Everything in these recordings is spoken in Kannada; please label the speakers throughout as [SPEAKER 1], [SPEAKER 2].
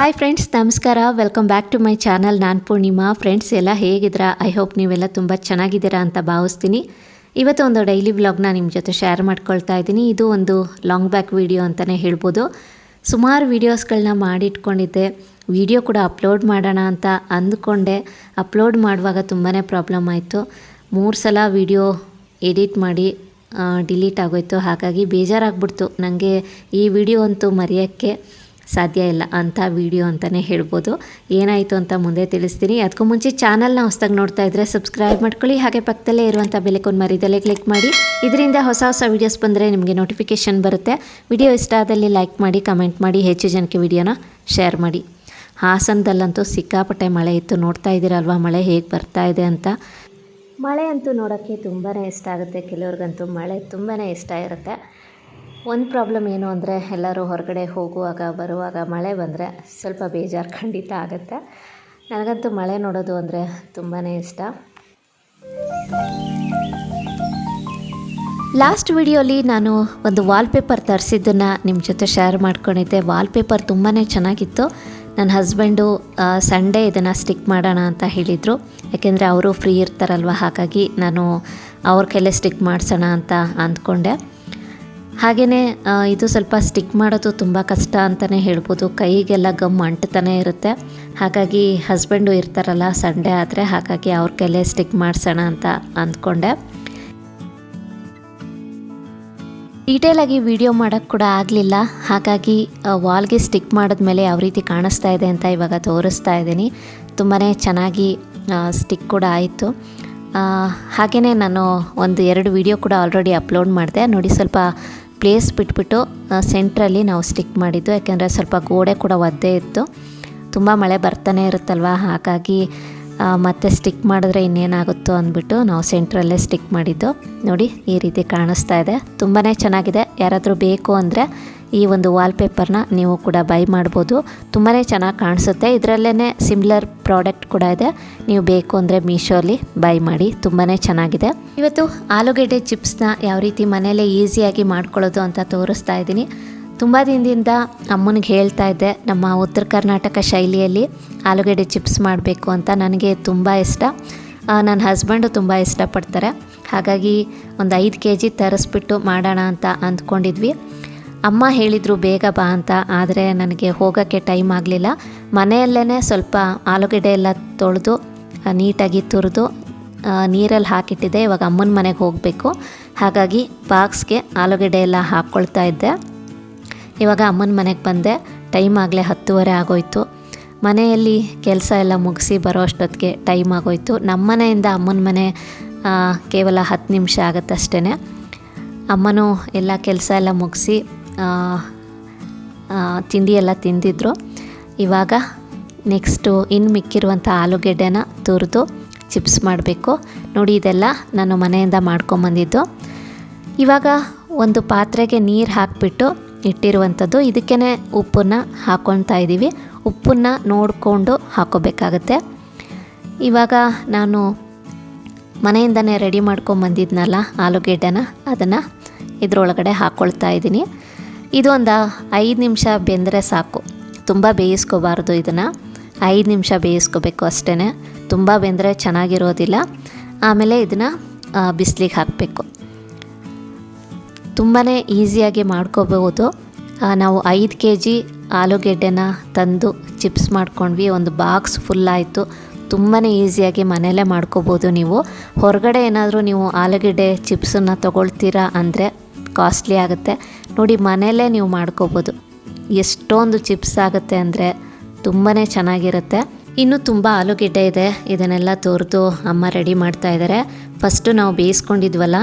[SPEAKER 1] ಹಾಯ್ ಫ್ರೆಂಡ್ಸ್ ನಮಸ್ಕಾರ. Welcome back to my channel ನಾನು ಪೂರ್ಣಿಮಾ. ಫ್ರೆಂಡ್ಸ್ ಎಲ್ಲ ಹೇಗಿದ್ದೀರಾ? ಐ ಹೋಪ್ ನೀವೆಲ್ಲ ತುಂಬ ಚೆನ್ನಾಗಿದ್ದೀರಾ ಅಂತ ಭಾವಿಸ್ತೀನಿ. ಇವತ್ತು ಒಂದು ಡೈಲಿ ವ್ಲಾಗ್ನ ನಿಮ್ಮ ಜೊತೆ ಶೇರ್ ಮಾಡ್ಕೊಳ್ತಾ ಇದ್ದೀನಿ. ಇದು ಒಂದು ಲಾಂಗ್ ಬ್ಯಾಕ್ ವಿಡಿಯೋ ಅಂತಲೇ ಹೇಳ್ಬೋದು. ಸುಮಾರು ವೀಡಿಯೋಸ್ಗಳನ್ನ ಮಾಡಿಟ್ಕೊಂಡಿದ್ದೆ. ವಿಡಿಯೋ ಕೂಡ ಅಪ್ಲೋಡ್ ಮಾಡೋಣ ಅಂತ ಅಂದ್ಕೊಂಡೆ. ಅಪ್ಲೋಡ್ ಮಾಡುವಾಗ ತುಂಬಾ ಪ್ರಾಬ್ಲಮ್ ಆಯಿತು. ಮೂರು ಸಲ ವಿಡಿಯೋ ಎಡಿಟ್ ಮಾಡಿ ಡಿಲೀಟ್ ಆಗೋಯ್ತು. ಹಾಗಾಗಿ ಬೇಜಾರಾಗ್ಬಿಡ್ತು. ನನಗೆ ಈ ವಿಡಿಯೋ ಅಂತೂ ಮರೆಯೋಕ್ಕೆ. ಸಾಧ್ಯ ಇಲ್ಲ ಅಂಥ ವಿಡಿಯೋ ಅಂತಲೇ ಹೇಳ್ಬೋದು. ಏನಾಯಿತು ಅಂತ ಮುಂದೆ ತಿಳಿಸ್ತೀನಿ. ಅದಕ್ಕೂ ಮುಂಚೆ ಚಾನಲ್ನ ಹೊಸದಾಗಿ ನೋಡ್ತಾ ಇದ್ದರೆ ಸಬ್ಸ್ಕ್ರೈಬ್ ಮಾಡ್ಕೊಳ್ಳಿ. ಹಾಗೆ ಪಕ್ಕದಲ್ಲೇ ಇರುವಂಥ ಬೆಲೆಕೊಂಡು ಮರಿದಲ್ಲೇ ಕ್ಲಿಕ್ ಮಾಡಿ. ಇದರಿಂದ ಹೊಸ ಹೊಸ ವೀಡಿಯೋಸ್ ಬಂದರೆ ನಿಮಗೆ ನೋಟಿಫಿಕೇಷನ್ ಬರುತ್ತೆ. ವಿಡಿಯೋ ಇಷ್ಟ ಆದಲ್ಲಿ ಲೈಕ್ ಮಾಡಿ ಕಮೆಂಟ್ ಮಾಡಿ, ಹೆಚ್ಚು ಜನಕ್ಕೆ ವಿಡಿಯೋನ ಶೇರ್ ಮಾಡಿ. ಹಾಸನದಲ್ಲಂತೂ ಸಿಕ್ಕಾಪಟ್ಟೆ ಮಳೆ ಇತ್ತು. ನೋಡ್ತಾ ಇದ್ದೀರಲ್ವ ಮಳೆ? ಹೇಗೆ ಬರ್ತಾ ಇದೆ ಅಂತ? ಮಳೆ ಅಂತೂ ನೋಡೋಕ್ಕೆ ತುಂಬಾ ಇಷ್ಟ ಆಗುತ್ತೆ. ಕೆಲವ್ರಿಗಂತೂ ಮಳೆ ತುಂಬಾ ಇಷ್ಟ ಇರುತ್ತೆ. ಒಂದು ಪ್ರಾಬ್ಲಮ್ ಏನು ಅಂದರೆ ಎಲ್ಲರೂ ಹೊರಗಡೆ ಹೋಗುವಾಗ, ಬರುವಾಗ ಮಳೆ ಬಂದರೆ ಸ್ವಲ್ಪ ಬೇಜಾರು ಖಂಡಿತ ಆಗುತ್ತೆ. ನನಗಂತೂ ಮಳೆ ನೋಡೋದು ಅಂದರೆ ತುಂಬಾ ಇಷ್ಟ. ಲಾಸ್ಟ್ ವಿಡಿಯೋಲಿ ನಾನು ಒಂದು ವಾಲ್ಪೇಪರ್ ತರಿಸಿದ್ದನ್ನು ನಿಮ್ಮ ಜೊತೆ ಶೇರ್ ಮಾಡ್ಕೊಂಡಿದ್ದೆ. ವಾಲ್ಪೇಪರ್ ತುಂಬಾ ಚೆನ್ನಾಗಿತ್ತು. ನನ್ನ ಹಸ್ಬೆಂಡು ಸಂಡೇ ಇದನ್ನು ಸ್ಟಿಕ್ ಮಾಡೋಣ ಅಂತ ಹೇಳಿದರು. ಯಾಕೆಂದರೆ ಅವರು ಫ್ರೀ ಇರ್ತಾರಲ್ವ, ಹಾಗಾಗಿ ನಾನು ಅವ್ರ ಕೈಲೇ ಸ್ಟಿಕ್ ಮಾಡಿಸೋಣ ಅಂತ ಅಂದ್ಕೊಂಡೆ. ಹಾಗೆಯೇ ಇದು ಸ್ವಲ್ಪ ಸ್ಟಿಕ್ ಮಾಡೋದು ತುಂಬ ಕಷ್ಟ ಅಂತಲೇ ಹೇಳ್ಬೋದು. ಕೈಗೆಲ್ಲ ಗಮ್ ಅಂಟ್ತಾನೆ ಇರುತ್ತೆ. ಹಾಗಾಗಿ ಹಸ್ಬೆಂಡು ಇರ್ತಾರಲ್ಲ ಸಂಡೇ ಆದರೆ ಹಾಗಾಗಿ ಅವ್ರ ಕೈಲೇ ಸ್ಟಿಕ್ ಮಾಡಿಸೋಣ ಅಂತ ಅಂದ್ಕೊಂಡೆ. ಡೀಟೇಲಾಗಿ ವಿಡಿಯೋ ಮಾಡೋಕ್ಕೆ ಕೂಡ ಆಗಲಿಲ್ಲ. ಹಾಗಾಗಿ ವಾಲ್ಗೆ ಸ್ಟಿಕ್ ಮಾಡಿದ್ಮೇಲೆ ಯಾವ ರೀತಿ ಕಾಣಿಸ್ತಾ ಇದೆ ಅಂತ ಇವಾಗ ತೋರಿಸ್ತಾ ಇದ್ದೀನಿ. ತುಂಬಾ ಚೆನ್ನಾಗಿ ಸ್ಟಿಕ್ ಕೂಡ ಆಯಿತು. ಹಾಗೆಯೇ ನಾನು ಒಂದು ಎರಡು ವಿಡಿಯೋ ಕೂಡ ಆಲ್ರೆಡಿ ಅಪ್ಲೋಡ್ ಮಾಡಿದೆ. ನೋಡಿ ಸ್ವಲ್ಪ ಪ್ಲೇಸ್ ಬಿಟ್ಬಿಟ್ಟು ಸೆಂಟ್ರಲ್ಲಿ ನಾವು ಸ್ಟಿಕ್ ಮಾಡಿದ್ದು. ಯಾಕೆಂದರೆ ಸ್ವಲ್ಪ ಗೋಡೆ ಕೂಡ ಒದ್ದೆ ಇತ್ತು. ತುಂಬ ಮಳೆ ಬರ್ತಾನೆ ಇರುತ್ತಲ್ವ? ಹಾಗಾಗಿ ಮತ್ತೆ ಸ್ಟಿಕ್ ಮಾಡಿದ್ರೆ ಇನ್ನೇನಾಗುತ್ತೋ ಅಂದ್ಬಿಟ್ಟು ನಾವು ಸೆಂಟ್ರಲ್ಲೇ ಸ್ಟಿಕ್ ಮಾಡಿದ್ದು. ನೋಡಿ, ಈ ರೀತಿ ಕಾಣಿಸ್ತಾ ಇದೆ. ತುಂಬಾ ಚೆನ್ನಾಗಿದೆ. ಯಾರಾದರೂ ಬೇಕು ಅಂದರೆ ಈ ಒಂದು ವಾಲ್ಪೇಪರ್ನ ನೀವು ಕೂಡ ಬೈ ಮಾಡ್ಬೋದು. ತುಂಬಾ ಚೆನ್ನಾಗಿ ಕಾಣಿಸುತ್ತೆ. ಇದರಲ್ಲೇ ಸಿಮಿಲರ್ ಪ್ರಾಡಕ್ಟ್ ಕೂಡ ಇದೆ. ನೀವು ಬೇಕು ಅಂದರೆ ಮೀಶೋಲಿ ಬೈ ಮಾಡಿ. ತುಂಬಾ ಚೆನ್ನಾಗಿದೆ. ಇವತ್ತು ಆಲೂಗೆಡ್ಡೆ ಚಿಪ್ಸ್ನ ಯಾವ ರೀತಿ ಮನೆಯಲ್ಲೇ ಈಸಿಯಾಗಿ ಮಾಡ್ಕೊಳ್ಳೋದು ಅಂತ ತೋರಿಸ್ತಾ ಇದ್ದೀನಿ. ತುಂಬ ದಿನದಿಂದ ಅಮ್ಮನಿಗೆ ಹೇಳ್ತಾ ಇದ್ದೆ, ನಮ್ಮ ಉತ್ತರ ಕರ್ನಾಟಕ ಶೈಲಿಯಲ್ಲಿ ಆಲೂಗೆಡ್ಡೆ ಚಿಪ್ಸ್ ಮಾಡಬೇಕು ಅಂತ ನನಗೆ ತುಂಬ ಇಷ್ಟ. ನನ್ನ ಹಸ್ಬೆಂಡು ತುಂಬ ಇಷ್ಟಪಡ್ತಾರೆ. ಹಾಗಾಗಿ ಒಂದು ಐದು ಕೆ ಜಿ ತರಿಸ್ಬಿಟ್ಟು ಮಾಡೋಣ ಅಂತ ಅಂದ್ಕೊಂಡಿದ್ವಿ. ಅಮ್ಮ ಹೇಳಿದರು, ಬೇಗ ಬಾ ಅಂತ, ಆದರೆ ನನಗೆ ಹೋಗೋಕ್ಕೆ ಟೈಮ್ ಆಗಲಿಲ್ಲ. ಮನೆಯಲ್ಲೇ ಸ್ವಲ್ಪ ಆಲೂಗಡ್ಡೆ ಎಲ್ಲ ತೊಳೆದು ನೀಟಾಗಿ ತುರಿದು ನೀರಲ್ಲಿ ಹಾಕಿಟ್ಟಿದ್ದೆ. ಇವಾಗ ಅಮ್ಮನ ಮನೆಗೆ ಹೋಗಬೇಕು. ಹಾಗಾಗಿ ಬಾಕ್ಸ್ಗೆ ಆಲೂಗಡ್ಡೆ ಎಲ್ಲ ಹಾಕ್ಕೊಳ್ತಾ ಇದ್ದೆ. ಇವಾಗ ಅಮ್ಮನ ಮನೆಗೆ ಬಂದೆ. ಟೈಮ್ ಆಗಲೇ ಹತ್ತುವರೆ ಆಗೋಯ್ತು. ಮನೆಯಲ್ಲಿ ಕೆಲಸ ಎಲ್ಲ ಮುಗಿಸಿ ಬರೋ ಅಷ್ಟೊತ್ತಿಗೆ ಟೈಮ್ ಆಗೋಯ್ತು. ನಮ್ಮ ಮನೆಯಿಂದ ಅಮ್ಮನ ಮನೆ ಕೇವಲ ಹತ್ತು ನಿಮಿಷ ಆಗುತ್ತಷ್ಟೇ ಅಮ್ಮನೂ ಎಲ್ಲ ಕೆಲಸ ಎಲ್ಲ ಮುಗಿಸಿ ತಿಂಡಿ ಎಲ್ಲ ತಿಂದಿದ್ರು. ಇವಾಗ ನೆಕ್ಸ್ಟು ಇನ್ನು ಮಿಕ್ಕಿರುವಂಥ ಆಲೂಗೆಡ್ಡೆನ ತುರಿದು ಚಿಪ್ಸ್ ಮಾಡಬೇಕು. ನೋಡಿ, ಇದೆಲ್ಲ ನಾನು ಮನೆಯಿಂದ ಮಾಡ್ಕೊಂಬಂದಿದ್ದು. ಇವಾಗ ಒಂದು ಪಾತ್ರೆಗೆ ನೀರು ಹಾಕಿಬಿಟ್ಟು ಇಟ್ಟಿರುವಂಥದ್ದು. ಇದಕ್ಕೇ ಉಪ್ಪನ್ನು ಹಾಕ್ಕೊಳ್ತಾ ಇದ್ದೀವಿ. ಉಪ್ಪನ್ನು ನೋಡಿಕೊಂಡು ಹಾಕೋಬೇಕಾಗತ್ತೆ. ಇವಾಗ ನಾನು ಮನೆಯಿಂದನೇ ರೆಡಿ ಮಾಡ್ಕೊಂಬಂದಿದ್ನಲ್ಲ ಆಲೂಗೆಡ್ಡೆನ, ಅದನ್ನು ಇದರೊಳಗಡೆ ಹಾಕ್ಕೊಳ್ತಾ ಇದ್ದೀನಿ. ಇದೊಂದು ಐದು ನಿಮಿಷ ಬೆಂದರೆ ಸಾಕು. ತುಂಬ ಬೇಯಿಸ್ಕೋಬಾರ್ದು ಇದನ್ನು. ಐದು ನಿಮಿಷ ಬೇಯಿಸ್ಕೋಬೇಕು ಅಷ್ಟೇ ತುಂಬ ಬೆಂದರೆ ಚೆನ್ನಾಗಿರೋದಿಲ್ಲ. ಆಮೇಲೆ ಇದನ್ನು ಬಿಸಿಲಿಗೆ ಹಾಕಬೇಕು. ತುಂಬಾ ಈಸಿಯಾಗಿ ಮಾಡ್ಕೋಬಹುದು. ನಾವು ಐದು ಕೆ ಜಿ ಆಲೂಗೆಡ್ಡೆನ ತಂದು ಚಿಪ್ಸ್ ಮಾಡ್ಕೊಂಡ್ವಿ. ಒಂದು ಬಾಕ್ಸ್ ಫುಲ್ ಆಯಿತು. ತುಂಬಾ ಈಸಿಯಾಗಿ ಮನೆಯಲ್ಲೇ ಮಾಡ್ಕೋಬೋದು ನೀವು. ಹೊರಗಡೆ ಏನಾದರೂ ನೀವು ಆಲೂಗೆಡ್ಡೆ ಚಿಪ್ಸನ್ನು ತೊಗೊಳ್ತೀರಾ ಅಂದರೆ ಕಾಸ್ಟ್ಲಿ ಆಗುತ್ತೆ. ನೋಡಿ, ಮನೆಯಲ್ಲೇ ನೀವು ಮಾಡ್ಕೋಬೋದು ಎಷ್ಟೊಂದು ಚಿಪ್ಸ್ ಆಗುತ್ತೆ ಅಂದರೆ ತುಂಬಾ ಚೆನ್ನಾಗಿರುತ್ತೆ. ಇನ್ನೂ ತುಂಬ ಆಲೂಗೆಡ್ಡೆ ಇದೆ. ಇದನ್ನೆಲ್ಲ ತೋರಿದು ಅಮ್ಮ ರೆಡಿ ಮಾಡ್ತಾ ಇದ್ದಾರೆ ಫಸ್ಟು ನಾವು ಬೇಯಿಸ್ಕೊಂಡಿದ್ವಲ್ಲ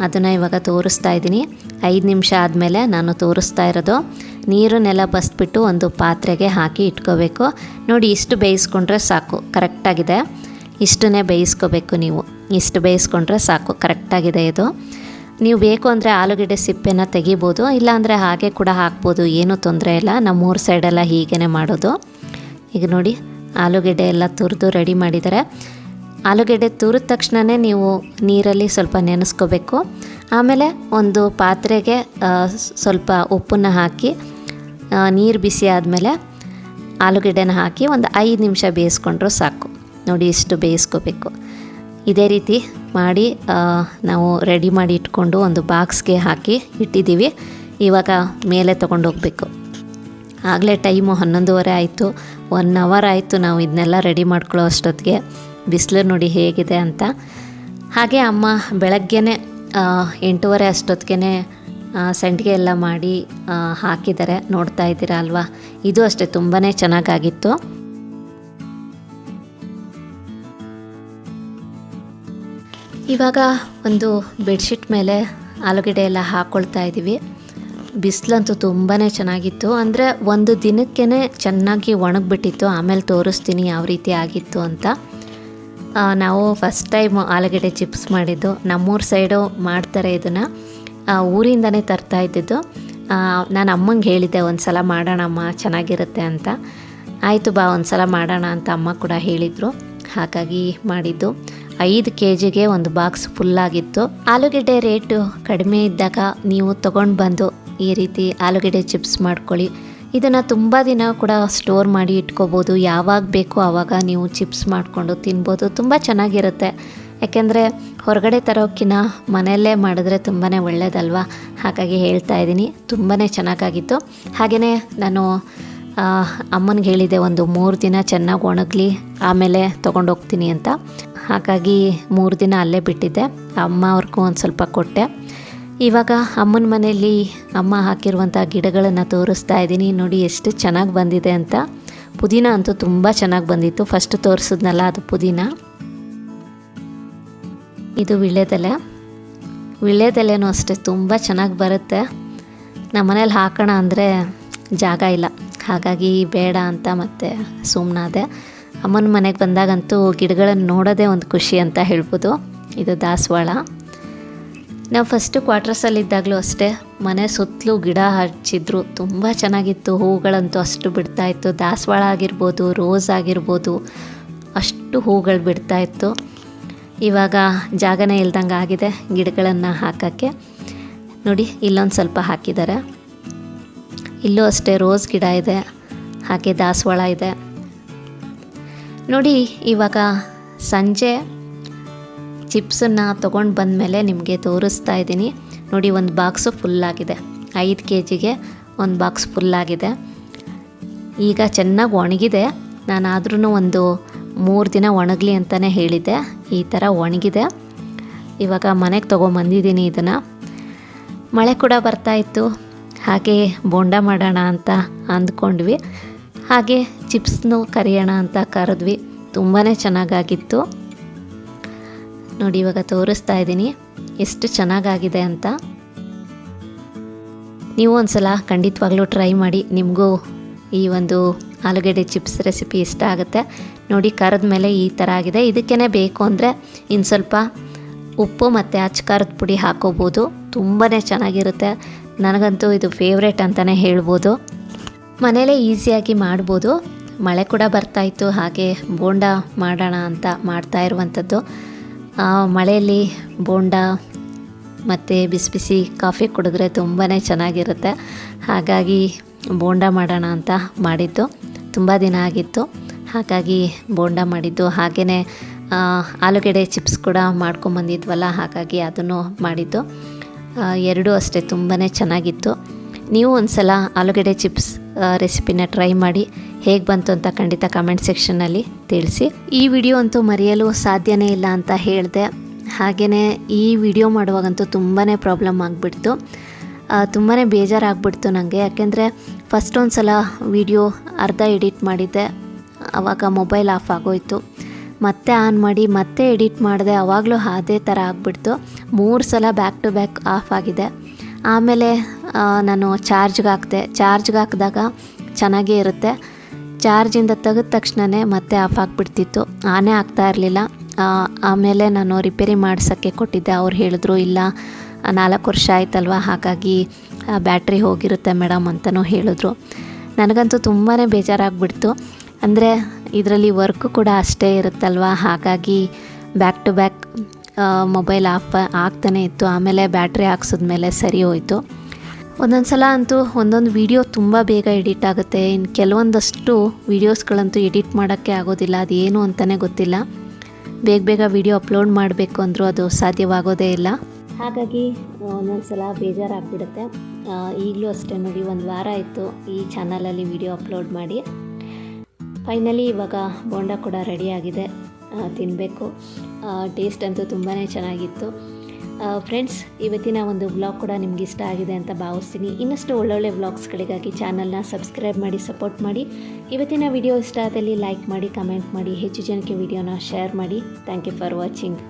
[SPEAKER 1] ಅದನ್ನು ಇವಾಗ ತೋರಿಸ್ತಾ ಇದ್ದೀನಿ. ಐದು ನಿಮಿಷ ಆದಮೇಲೆ ನಾನು ತೋರಿಸ್ತಾ ಇರೋದು. ನೀರನ್ನೆಲ್ಲ ಬಸ್ಬಿಟ್ಟು ಒಂದು ಪಾತ್ರೆಗೆ ಹಾಕಿ ಇಟ್ಕೋಬೇಕು. ನೋಡಿ, ಇಷ್ಟು ಬೇಯಿಸ್ಕೊಂಡ್ರೆ ಸಾಕು. ಕರೆಕ್ಟಾಗಿದೆ ಇಷ್ಟನ್ನೇ ಬೇಯಿಸ್ಕೋಬೇಕು ನೀವು. ಇಷ್ಟು ಬೇಯಿಸ್ಕೊಂಡ್ರೆ ಸಾಕು. ಕರೆಕ್ಟಾಗಿದೆ ಇದು. ನೀವು ಬೇಕು ಅಂದರೆ ಆಲೂಗಡ್ಡೆ ಸಿಪ್ಪೆನ ತೆಗಿಬೋದು ಇಲ್ಲಾಂದರೆ ಹಾಗೆ ಕೂಡ ಹಾಕ್ಬೋದು. ಏನೂ ತೊಂದರೆ ಇಲ್ಲ. ನಮ್ಮೂರ ಸೈಡೆಲ್ಲ ಹೀಗೇ ಮಾಡೋದು. ಈಗ ನೋಡಿ, ಆಲೂಗೆಡ್ಡೆ ಎಲ್ಲ ತುರಿದು ರೆಡಿ ಮಾಡಿದ್ದಾರೆ. ಆಲೂಗೆಡ್ಡೆ ತೂರಿದ ತಕ್ಷಣವೇ ನೀವು ನೀರಲ್ಲಿ ಸ್ವಲ್ಪ ನೆನೆಸ್ಕೋಬೇಕು. ಆಮೇಲೆ ಒಂದು ಪಾತ್ರೆಗೆ ಸ್ವಲ್ಪ ಉಪ್ಪನ್ನು ಹಾಕಿ ನೀರು ಬಿಸಿ ಆದಮೇಲೆ ಆಲೂಗೆಡ್ಡೆನ ಹಾಕಿ ಒಂದು ಐದು ನಿಮಿಷ ಬೇಯಿಸ್ಕೊಂಡ್ರು ಸಾಕು. ನೋಡಿ ಇಷ್ಟು ಬೇಯಿಸ್ಕೋಬೇಕು. ಇದೇ ರೀತಿ ಮಾಡಿ ನಾವು ರೆಡಿ ಮಾಡಿ ಇಟ್ಕೊಂಡು ಒಂದು ಬಾಕ್ಸ್ಗೆ ಹಾಕಿ ಇಟ್ಟಿದ್ದೀವಿ. ಇವಾಗ ಮೇಲೆ ತೊಗೊಂಡು ಹೋಗಬೇಕು. ಆಗಲೇ ಟೈಮು ಹನ್ನೊಂದುವರೆ ಆಯಿತು. ಒನ್ ಅವರ್ ಆಯಿತು ನಾವು ಇದನ್ನೆಲ್ಲ ರೆಡಿ ಮಾಡ್ಕೊಳ್ಳೋ ಅಷ್ಟೊತ್ತಿಗೆ. ಬಿಸಿಲು ನೋಡಿ ಹೇಗಿದೆ ಅಂತ. ಹಾಗೆ ಅಮ್ಮ ಬೆಳಗ್ಗೆನೇ ಎಂಟೂವರೆ ಅಷ್ಟೊತ್ತಿಗೆ ಸಂಡಿಗೆ ಎಲ್ಲ ಮಾಡಿ ಹಾಕಿದ್ದಾರೆ. ನೋಡ್ತಾ ಇದ್ದೀರಾ ಅಲ್ವಾ? ಇದು ಅಷ್ಟೇ ತುಂಬಾ ಚೆನ್ನಾಗಾಗಿತ್ತು. ಇವಾಗ ಒಂದು ಬೆಡ್ಶೀಟ್ ಮೇಲೆ ಆಲೂಗಡ್ಡೆ ಎಲ್ಲ ಹಾಕ್ಕೊಳ್ತಾ ಇದ್ದೀವಿ. ಬಿಸಿಲಂತೂ ತುಂಬಾ ಚೆನ್ನಾಗಿತ್ತು. ಅಂದರೆ ಒಂದು ದಿನಕ್ಕೇ ಚೆನ್ನಾಗಿ ಒಣಗಿಬಿಟ್ಟಿತ್ತು. ಆಮೇಲೆ ತೋರಿಸ್ತೀನಿ ಯಾವ ರೀತಿ ಆಗಿತ್ತು ಅಂತ. ನಾವು ಫಸ್ಟ್ ಟೈಮ್ ಆಲೂಗಡ್ಡೆ ಚಿಪ್ಸ್ ಮಾಡಿದ್ದು. ನಮ್ಮೂರ ಸೈಡು ಮಾಡ್ತಾರೆ ಇದನ್ನು. ಊರಿಂದನೇ ತರ್ತಾ ಇದ್ದಿದ್ದು. ನಾನು ಅಮ್ಮಂಗೆ ಹೇಳಿದ್ದೆ ಒಂದು ಸಲ ಮಾಡೋಣಮ್ಮ, ಚೆನ್ನಾಗಿರುತ್ತೆ ಅಂತ. ಆಯಿತು ಬಾ ಒಂದು ಸಲ ಮಾಡೋಣ ಅಂತ ಅಮ್ಮ ಕೂಡ ಹೇಳಿದರು. ಹಾಗಾಗಿ ಮಾಡಿದ್ದು. ಐದು ಕೆ ಜಿಗೆ ಒಂದು ಬಾಕ್ಸ್ ಫುಲ್ಲಾಗಿತ್ತು ಆಲೂಗಡ್ಡೆ ರೇಟು ಕಡಿಮೆ ಇದ್ದಾಗ ನೀವು ತೊಗೊಂಡು ಬಂದು ಈ ರೀತಿ ಆಲೂಗಡ್ಡೆ ಚಿಪ್ಸ್ ಮಾಡ್ಕೊಳ್ಳಿ. ಇದನ್ನು ತುಂಬ ದಿನ ಕೂಡ ಸ್ಟೋರ್ ಮಾಡಿ ಇಟ್ಕೋಬೋದು. ಯಾವಾಗ ಬೇಕೋ ಆವಾಗ ನೀವು ಚಿಪ್ಸ್ ಮಾಡಿಕೊಂಡು ತಿನ್ಬೋದು. ತುಂಬ ಚೆನ್ನಾಗಿರುತ್ತೆ. ಯಾಕೆಂದರೆ ಹೊರಗಡೆ ತರೋಕ್ಕಿನ ಮನೆಯಲ್ಲೇ ಮಾಡಿದ್ರೆ ತುಂಬಾ ಒಳ್ಳೆಯದಲ್ವಾ ಹಾಗಾಗಿ ಹೇಳ್ತಾ ಇದ್ದೀನಿ. ತುಂಬಾ ಚೆನ್ನಾಗಾಗಿತ್ತು. ಹಾಗೆಯೇ ನಾನು ಅಮ್ಮನಿಗೆ ಹೇಳಿದೆ ಒಂದು ಮೂರು ದಿನ ಚೆನ್ನಾಗಿ ಒಣಗಲಿ, ಆಮೇಲೆ ತೊಗೊಂಡೋಗ್ತೀನಿ ಅಂತ. ಹಾಗಾಗಿ ಮೂರು ದಿನ ಅಲ್ಲೇ ಬಿಟ್ಟಿದ್ದೆ. ಅಮ್ಮ ಅವ್ರಿಗೂ ಒಂದು ಸ್ವಲ್ಪ ಕೊಟ್ಟೆ. ಇವಾಗ ಅಮ್ಮನ ಮನೆಯಲ್ಲಿ ಅಮ್ಮ ಹಾಕಿರುವಂಥ ಗಿಡಗಳನ್ನು ತೋರಿಸ್ತಾ ಇದ್ದೀನಿ. ನೋಡಿ, ಎಷ್ಟು ಚೆನ್ನಾಗಿ ಬಂದಿದೆ ಅಂತ. ಪುದೀನ ಅಂತೂ ತುಂಬ ಚೆನ್ನಾಗಿ ಬಂದಿತ್ತು. ಫಸ್ಟ್ ತೋರಿಸಿದ್ನಲ್ಲ ಅದು ಪುದೀನ. ಇದು ವಿಳ್ಯದೆಲೆ. ವಿಳ್ಯದೆಲೆನೂ ಅಷ್ಟೇ, ತುಂಬ ಚೆನ್ನಾಗಿ ಬರುತ್ತೆ. ನಮ್ಮ ಮನೇಲಿ ಹಾಕೋಣ ಅಂದರೆ ಜಾಗ ಇಲ್ಲ. ಹಾಗಾಗಿ ಬೇಡ ಅಂತ ಮತ್ತೆ ಸುಮ್ಮನಾದೆ ಅಮ್ಮನ ಮನೆಗೆ ಬಂದಾಗಂತೂ ಗಿಡಗಳನ್ನು ನೋಡೋದೇ ಒಂದು ಖುಷಿ ಅಂತ ಹೇಳ್ಬೋದು. ಇದು ದಾಸವಾಳ. ನಾವು ಫಸ್ಟು ಕ್ವಾರ್ಟರ್ಸಲ್ಲಿದ್ದಾಗಲೂ ಅಷ್ಟೇ, ಮನೆ ಸುತ್ತಲೂ ಗಿಡ ಹಚ್ಚಿದ್ರು, ತುಂಬ ಚೆನ್ನಾಗಿತ್ತು. ಹೂಗಳಂತೂ ಅಷ್ಟು ಬಿಡ್ತಾ ಇತ್ತು. ದಾಸವಾಳ ಆಗಿರ್ಬೋದು, ರೋಸ್ ಆಗಿರ್ಬೋದು, ಅಷ್ಟು ಹೂಗಳು ಬಿಡ್ತಾ ಇತ್ತು. ಇವಾಗ ಜಾಗನೇ ಇಲ್ದಂಗೆ ಆಗಿದೆ ಗಿಡಗಳನ್ನು ಹಾಕೋಕ್ಕೆ. ನೋಡಿ, ಇಲ್ಲೊಂದು ಸ್ವಲ್ಪ ಹಾಕಿದ್ದಾರೆ. ಇಲ್ಲೂ ಅಷ್ಟೇ ರೋಸ್ ಗಿಡ ಇದೆ, ಹಾಗೆ ದಾಸವಾಳ ಇದೆ. ನೋಡಿ, ಇವಾಗ ಸಂಜೆ ಚಿಪ್ಸನ್ನು ತೊಗೊಂಡು ಬಂದಮೇಲೆ ನಿಮಗೆ ತೋರಿಸ್ತಾ ಇದ್ದೀನಿ. ನೋಡಿ, ಒಂದು ಬಾಕ್ಸು ಫುಲ್ಲಾಗಿದೆ ಐದು ಕೆ ಜಿಗೆ ಒಂದು ಬಾಕ್ಸ್ ಫುಲ್ಲಾಗಿದೆ ಈಗ ಚೆನ್ನಾಗಿ ಒಣಗಿದೆ. ನಾನು ಆದ್ರೂ ಒಂದು ಮೂರು ದಿನ ಒಣಗಲಿ ಅಂತಲೇ ಹೇಳಿದ್ದೆ. ಈ ಥರ ಒಣಗಿದೆ. ಇವಾಗ ಮನೆಗೆ ತೊಗೊಂಬಂದಿದ್ದೀನಿ ಇದನ್ನು. ಮಳೆ ಕೂಡ ಬರ್ತಾ ಇತ್ತು. ಹಾಗೆ ಬೋಂಡ ಮಾಡೋಣ ಅಂತ ಅಂದ್ಕೊಂಡ್ವಿ. ಹಾಗೆ ಚಿಪ್ಸ್ನು ಕರಿಯೋಣ ಅಂತ ಕರೆದ್ವಿ. ತುಂಬಾ ಚೆನ್ನಾಗಾಗಿತ್ತು. ನೋಡಿ, ಇವಾಗ ತೋರಿಸ್ತಾ ಇದ್ದೀನಿ. ಎಷ್ಟು ಚೆನ್ನಾಗಾಗಿದೆ ಅಂತ. ನೀವು ಒಂದ್ಸಲ ಖಂಡಿತವಾಗ್ಲೂ ಟ್ರೈ ಮಾಡಿ. ನಿಮಗೂ ಈ ಒಂದು ಆಲೂಗಡ್ಡೆ ಚಿಪ್ಸ್ ರೆಸಿಪಿ ಇಷ್ಟ ಆಗುತ್ತೆ. ನೋಡಿ ಕರೆದ ಮೇಲೆ ಈ ಥರ ಆಗಿದೆ. ಇದಕ್ಕೇ ಬೇಕು ಅಂದರೆ ಇನ್ನು ಸ್ವಲ್ಪ ಉಪ್ಪು ಮತ್ತು ಅಚ್ಚ ಖಾರದ ಪುಡಿ ಹಾಕೋಬೋದು. ತುಂಬಾ ಚೆನ್ನಾಗಿರುತ್ತೆ. ನನಗಂತೂ ಇದು ಫೇವ್ರೇಟ್ ಅಂತಲೇ ಹೇಳ್ಬೋದು. ಮನೇಲೇ ಈಸಿಯಾಗಿ ಮಾಡ್ಬೋದು. ಮಳೆ ಕೂಡ ಬರ್ತಾಯಿತ್ತು ಹಾಗೆ ಬೋಂಡ ಮಾಡೋಣ ಅಂತ ಮಾಡ್ತಾ ಇರುವಂಥದ್ದು. ಮಳೆಯಲ್ಲಿ ಬೋಂಡ ಮತ್ತು ಬಿಸಿ ಬಿಸಿ ಕಾಫಿ ಕುಡಿದ್ರೆ ತುಂಬಾ ಚೆನ್ನಾಗಿರುತ್ತೆ. ಹಾಗಾಗಿ ಬೋಂಡ ಮಾಡೋಣ ಅಂತ ಮಾಡಿದ್ದು. ತುಂಬ ದಿನ ಆಗಿತ್ತು. ಹಾಗಾಗಿ ಬೋಂಡ ಮಾಡಿದ್ದು. ಹಾಗೆಯೇ ಆಲೂಗೆಡ್ಡೆ ಚಿಪ್ಸ್ ಕೂಡ ಮಾಡ್ಕೊಂಬಂದಿದ್ವಲ್ಲ ಹಾಗಾಗಿ ಅದನ್ನು ಮಾಡಿದ್ದು. ಎರಡೂ ಅಷ್ಟೇ ತುಂಬಾ ಚೆನ್ನಾಗಿತ್ತು. ನೀವು ಒಂದು ಸಲ ಆಲೂಗೆಡ್ಡೆ ಚಿಪ್ಸ್ ರೆಸಿಪಿನ ಟ್ರೈ ಮಾಡಿ. ಹೇಗೆ ಬಂತು ಅಂತ ಖಂಡಿತ ಕಮೆಂಟ್ ಸೆಕ್ಷನ್ನಲ್ಲಿ ತಿಳಿಸಿ. ಈ ವಿಡಿಯೋ ಅಂತೂ ಮರೆಯಲು ಸಾಧ್ಯನೇ ಇಲ್ಲ ಅಂತ ಹೇಳಿದೆ. ಹಾಗೆಯೇ ಈ ವಿಡಿಯೋ ಮಾಡುವಾಗಂತೂ ತುಂಬಾ ಪ್ರಾಬ್ಲಮ್ ಆಗಿಬಿಡ್ತು. ತುಂಬಾ ಬೇಜಾರಾಗ್ಬಿಡ್ತು ನನಗೆ ಯಾಕೆಂದರೆ ಫಸ್ಟ್ ಒಂದು ಸಲ ವಿಡಿಯೋ ಅರ್ಧ ಎಡಿಟ್ ಮಾಡಿದ್ದೆ. ಆವಾಗ ಮೊಬೈಲ್ ಆಫ್ ಆಗೋಯ್ತು. ಮತ್ತೆ ಆನ್ ಮಾಡಿ ಮತ್ತೆ ಎಡಿಟ್ ಮಾಡಿದೆ. ಆವಾಗಲೂ ಅದೇ ಥರ ಆಗಿಬಿಡ್ತು. ಮೂರು ಸಲ ಬ್ಯಾಕ್ ಟು ಬ್ಯಾಕ್ ಆಫ್ ಆಗಿದೆ. ಆಮೇಲೆ ನಾನು ಚಾರ್ಜ್ಗೆ ಹಾಕಿದೆ. ಚಾರ್ಜ್ಗೆ ಹಾಕಿದಾಗ ಚೆನ್ನಾಗೇ ಇರುತ್ತೆ. ಚಾರ್ಜಿಂದ ತೆಗೆದ ತಕ್ಷಣವೇ ಮತ್ತೆ ಆಫ್ ಆಗಿಬಿಡ್ತಿತ್ತು. ಆನೇ ಆಗ್ತಾ ಇರಲಿಲ್ಲ. ಆಮೇಲೆ ನಾನು ರಿಪೇರಿ ಮಾಡಿಸೋಕ್ಕೆ ಕೊಟ್ಟಿದ್ದೆ. ಅವ್ರು ಹೇಳಿದ್ರು, ಇಲ್ಲ, ನಾಲ್ಕು ವರ್ಷ ಆಯ್ತಲ್ವ? ಹಾಗಾಗಿ ಬ್ಯಾಟ್ರಿ ಹೋಗಿರುತ್ತೆ ಮೇಡಮ್ ಅಂತಲೂ ಹೇಳಿದ್ರು. ನನಗಂತೂ ತುಂಬಾ ಬೇಜಾರಾಗ್ಬಿಡ್ತು. ಅಂದರೆ, ಇದರಲ್ಲಿ ವರ್ಕ್ ಕೂಡ ಅಷ್ಟೇ ಇರುತ್ತಲ್ವ? ಹಾಗಾಗಿ, back to back mobile off ಆಗ್ತಾನೆ ಇತ್ತು. ಆಮೇಲೆ ಬ್ಯಾಟ್ರಿ ಹಾಕ್ಸಿದ್ಮೇಲೆ ಸರಿ ಹೋಯಿತು. ಒಂದೊಂದು ಸಲ ಅಂತೂ ಒಂದೊಂದು ವಿಡಿಯೋ ತುಂಬ ಬೇಗ ಎಡಿಟ್ ಆಗುತ್ತೆ. ಇನ್ನು ಕೆಲವೊಂದಷ್ಟು ವೀಡಿಯೋಸ್ಗಳಂತೂ ಎಡಿಟ್ ಮಾಡೋಕ್ಕೆ ಆಗೋದಿಲ್ಲ. ಅದೇನು ಅಂತಲೇ ಗೊತ್ತಿಲ್ಲ. ಬೇಗ ಬೇಗ ವಿಡಿಯೋ ಅಪ್ಲೋಡ್ ಮಾಡಬೇಕು ಅಂದರೂ ಅದು ಸಾಧ್ಯವಾಗೋದೇ ಇಲ್ಲ. ಹಾಗಾಗಿ ಒಂದೊಂದು ಸಲ ಬೇಜಾರಾಗ್ಬಿಡುತ್ತೆ. ಈಗಲೂ ಅಷ್ಟೇ ನೋಡಿ, ಒಂದು ವಾರ ಆಯಿತು ಈ ಚಾನಲಲ್ಲಿ ವಿಡಿಯೋ ಅಪ್ಲೋಡ್ ಮಾಡಿ. ಫೈನಲಿ ಇವಾಗ ಬೋಂಡ ಕೂಡ ರೆಡಿಯಾಗಿದೆ ತಿನ್ನಬೇಕು ಟೇಸ್ಟ್ ಅಂತೂ ತುಂಬಾ ಚೆನ್ನಾಗಿತ್ತು. ಫ್ರೆಂಡ್ಸ್ ಇವತ್ತಿನ ಒಂದು ವ್ಲಾಗ್ ಕೂಡ ನಿಮ್ಗೆ ಇಷ್ಟ ಆಗಿದೆ ಅಂತ ಭಾವಿಸ್ತೀನಿ. ಇನ್ನಷ್ಟು ಒಳ್ಳೊಳ್ಳೆ ವ್ಲಾಗ್ಸ್ಗಳಿಗಾಗಿ ಚಾನಲ್ನ ಸಬ್ಸ್ಕ್ರೈಬ್ ಮಾಡಿ ಸಪೋರ್ಟ್ ಮಾಡಿ. ಇವತ್ತಿನ ವಿಡಿಯೋ ಇಷ್ಟ ಆದಲ್ಲಿ ಲೈಕ್ ಮಾಡಿ ಕಮೆಂಟ್ ಮಾಡಿ. ಹೆಚ್ಚು ಜನಕ್ಕೆ ವಿಡಿಯೋನ ಶೇರ್ ಮಾಡಿ. Thank you for watching